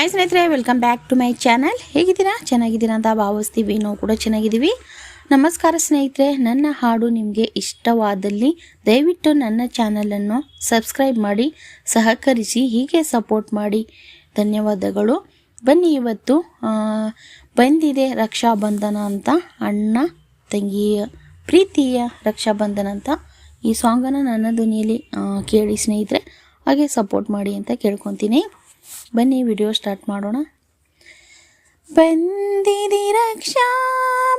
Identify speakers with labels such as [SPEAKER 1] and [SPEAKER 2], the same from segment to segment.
[SPEAKER 1] Hi ಸ್ನೇಹಿತರೆ welcome back to my channel ಹೇಗಿದ್ದೀರಾ? ಚೆನ್ನಾಗಿದ್ದೀರಾ ಅಂತ ಭಾವಿಸ್ತೀವಿ. ನಾವು ಕೂಡ ಚೆನ್ನಾಗಿದ್ದೀವಿ. ನಮಸ್ಕಾರ ಸ್ನೇಹಿತರೆ, ನನ್ನ ಹಾಡು ನಿಮಗೆ ಇಷ್ಟವಾದಲ್ಲಿ ದಯವಿಟ್ಟು ನನ್ನ ಚಾನಲನ್ನು ಸಬ್ಸ್ಕ್ರೈಬ್ ಮಾಡಿ, ಸಹಕರಿಸಿ, ಹೀಗೆ ಸಪೋರ್ಟ್ ಮಾಡಿ. ಧನ್ಯವಾದಗಳು. ಬನ್ನಿ ಇವತ್ತು ಬಂದಿದೆ ಬಂದಿದೆ ರಕ್ಷಾಬಂಧನ ಅಂತ, ಅಣ್ಣ, ತಂಗಿಯ ಪ್ರೀತಿಯ ರಕ್ಷಾಬಂಧನ ಅಂತ. ಈ ಸಾಂಗನ್ನು ನನ್ನ ಧ್ವನಿಯಲ್ಲಿ ಕೇಳಿ ಸ್ನೇಹಿತರೆ, ಹಾಗೆ ಸಪೋರ್ಟ್ ಮಾಡಿ ಅಂತ ಕೇಳ್ಕೊತೀನಿ. ಬನ್ನಿ ವಿಡಿಯೋ ಸ್ಟಾರ್ಟ್ ಮಾಡೋಣ. ಬಂದಿದಿ ರಕ್ಷಾ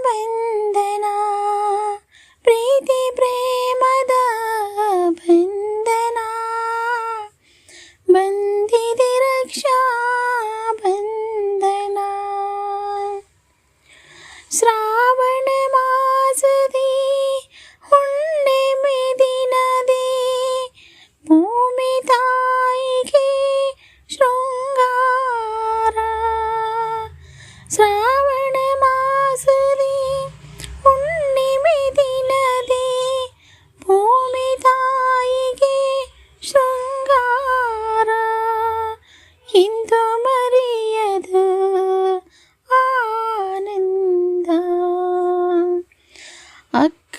[SPEAKER 1] ಬಂಧನ ಪ್ರೀತಿ ಪ್ರೇಮದ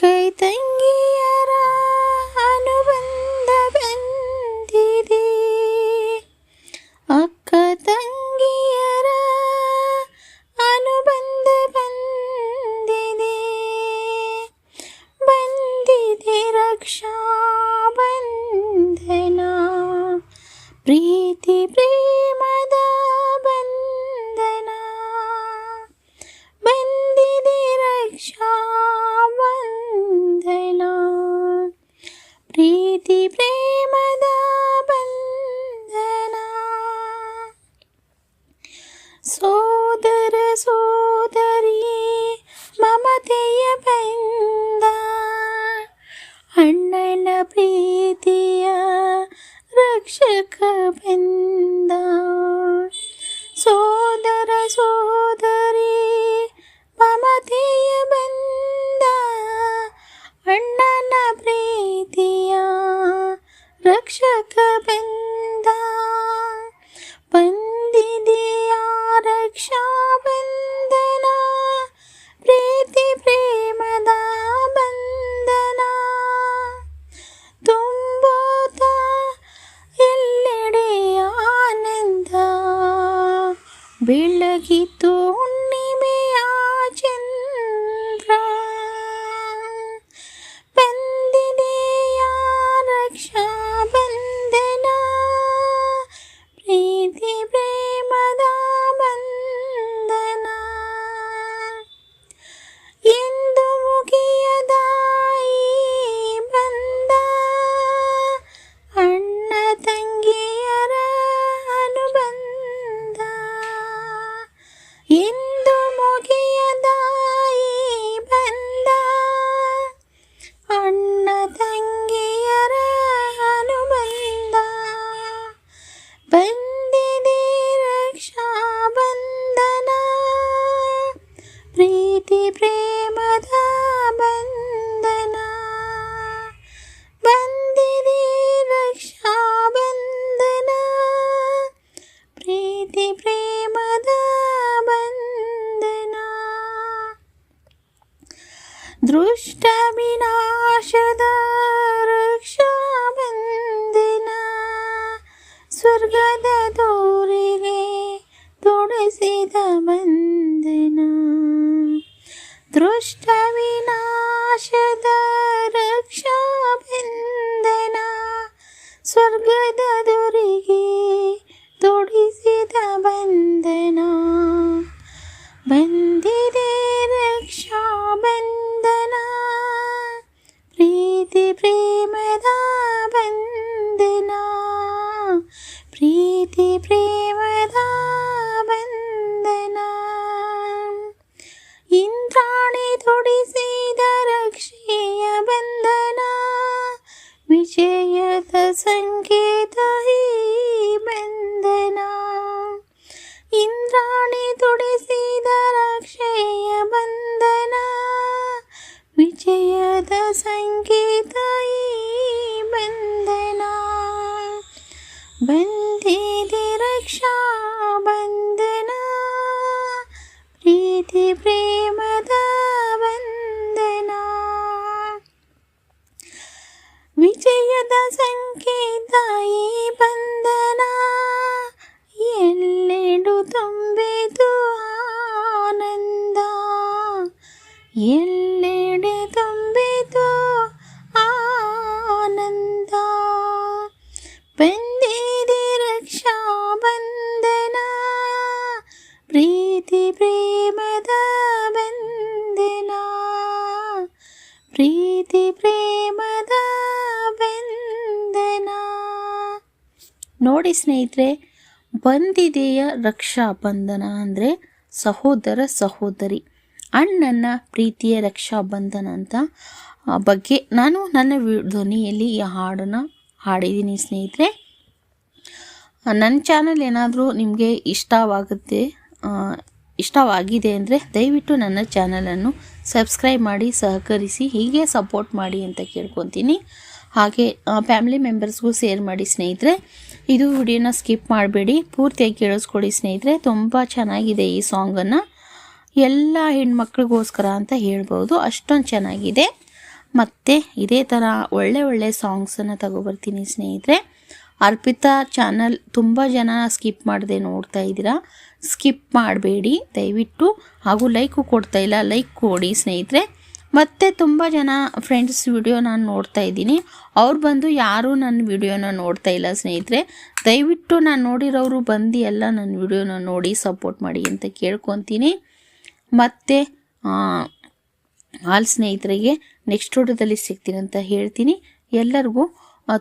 [SPEAKER 1] Okay, thank ರಕ್ಷಕ ಬಂದ ಸೋದರ ಸೋದರಿ ಮಮತೆಯ ಬಂದ ಅಣ್ಣನ ಪ್ರೀತಿಯ ರಕ್ಷಕ ಸ್ವರ್ಗದ ದೂರಿಗೆ ತೊಡಸಿದ ಬಂಧನ ದೃಷ್ಟ ವಿನಾಶದ ರಕ್ಷಾ ಬಂಧನ ಸ್ವರ್ಗದ ನೋಡಿ ಸ್ನೇಹಿತರೆ, ಬಂದಿದೆಯ ರಕ್ಷಾ ಬಂಧನ ಅಂದರೆ ಸಹೋದರ ಸಹೋದರಿ, ಅಣ್ಣನ ಪ್ರೀತಿಯ ರಕ್ಷಾ ಬಂಧನ ಅಂತ ಬಗ್ಗೆ ನಾನು ನನ್ನ ಧ್ವನಿಯಲ್ಲಿ ಈ ಹಾಡನ್ನು ಹಾಡಿದ್ದೀನಿ ಸ್ನೇಹಿತರೆ. ನನ್ನ ಚಾನಲ್ ಏನಾದರೂ ನಿಮಗೆ ಇಷ್ಟವಾಗುತ್ತೆ ಇಷ್ಟವಾಗಿದೆ ಅಂದರೆ ದಯವಿಟ್ಟು ನನ್ನ ಚಾನಲನ್ನು ಸಬ್ಸ್ಕ್ರೈಬ್ ಮಾಡಿ, ಸಹಕರಿಸಿ, ಹೀಗೆ ಸಪೋರ್ಟ್ ಮಾಡಿ ಅಂತ ಕೇಳ್ಕೊತೀನಿ. ಹಾಗೆ ಫ್ಯಾಮಿಲಿ ಮೆಂಬರ್ಸ್ಗೂ ಶೇರ್ ಮಾಡಿ ಸ್ನೇಹಿತರೆ. ಇದು ವಿಡಿಯೋನ ಸ್ಕಿಪ್ ಮಾಡಬೇಡಿ. ಪೂರ್ತಿಯಾಗಿ ಕೇಳಿಸ್ಕೊಡಿ ಸ್ನೇಹಿತರೆ. ತುಂಬ ಚೆನ್ನಾಗಿದೆ ಈ ಸಾಂಗನ್ನು ಎಲ್ಲ ಹೆಣ್ಮಕ್ಳಿಗೋಸ್ಕರ ಅಂತ ಹೇಳ್ಬೋದು. ಅಷ್ಟೊಂದು ಚೆನ್ನಾಗಿದೆ. ಮತ್ತು ಇದೇ ಥರ ಒಳ್ಳೆ ಒಳ್ಳೆ ಸಾಂಗ್ಸನ್ನು ತಗೊಬರ್ತೀನಿ ಸ್ನೇಹಿತರೆ. ಅರ್ಪಿತಾ ಚಾನಲ್ ತುಂಬ ಜನ ಸ್ಕಿಪ್ ಮಾಡದೆ ನೋಡ್ತಾ ಇದ್ದೀರಾ? ಸ್ಕಿಪ್ ಮಾಡಬೇಡಿ ದಯವಿಟ್ಟು. ಹಾಗೂ ಲೈಕು ಕೊಡ್ತಾ ಇಲ್ಲ. ಲೈಕ್ ಕೊಡಿ ಸ್ನೇಹಿತರೆ. ಮತ್ತು ತುಂಬ ಜನ ಫ್ರೆಂಡ್ಸ್ ವಿಡಿಯೋ ನಾನು ನೋಡ್ತಾ ಇದ್ದೀನಿ. ಅವ್ರು ಬಂದು ಯಾರೂ ನನ್ನ ವಿಡಿಯೋನ ನೋಡ್ತಾ ಇಲ್ಲ ಸ್ನೇಹಿತರೆ. ದಯವಿಟ್ಟು ನಾನು ನೋಡಿರೋರು ಬಂದು ಎಲ್ಲ ನನ್ನ ವಿಡಿಯೋನ ನೋಡಿ ಸಪೋರ್ಟ್ ಮಾಡಿ ಅಂತ ಕೇಳ್ಕೊತೀನಿ. ಮತ್ತು ಆಲ್ ಸ್ನೇಹಿತರಿಗೆ ನೆಕ್ಸ್ಟ್ ವಿಡಿಯೋದಲ್ಲಿ ಸಿಗ್ತೀನಿ ಅಂತ ಹೇಳ್ತೀನಿ. ಎಲ್ಲರಿಗೂ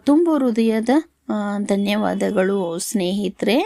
[SPEAKER 1] ತುಂಬ ಹೃದಯದ ಧನ್ಯವಾದಗಳು ಸ್ನೇಹಿತರೆ.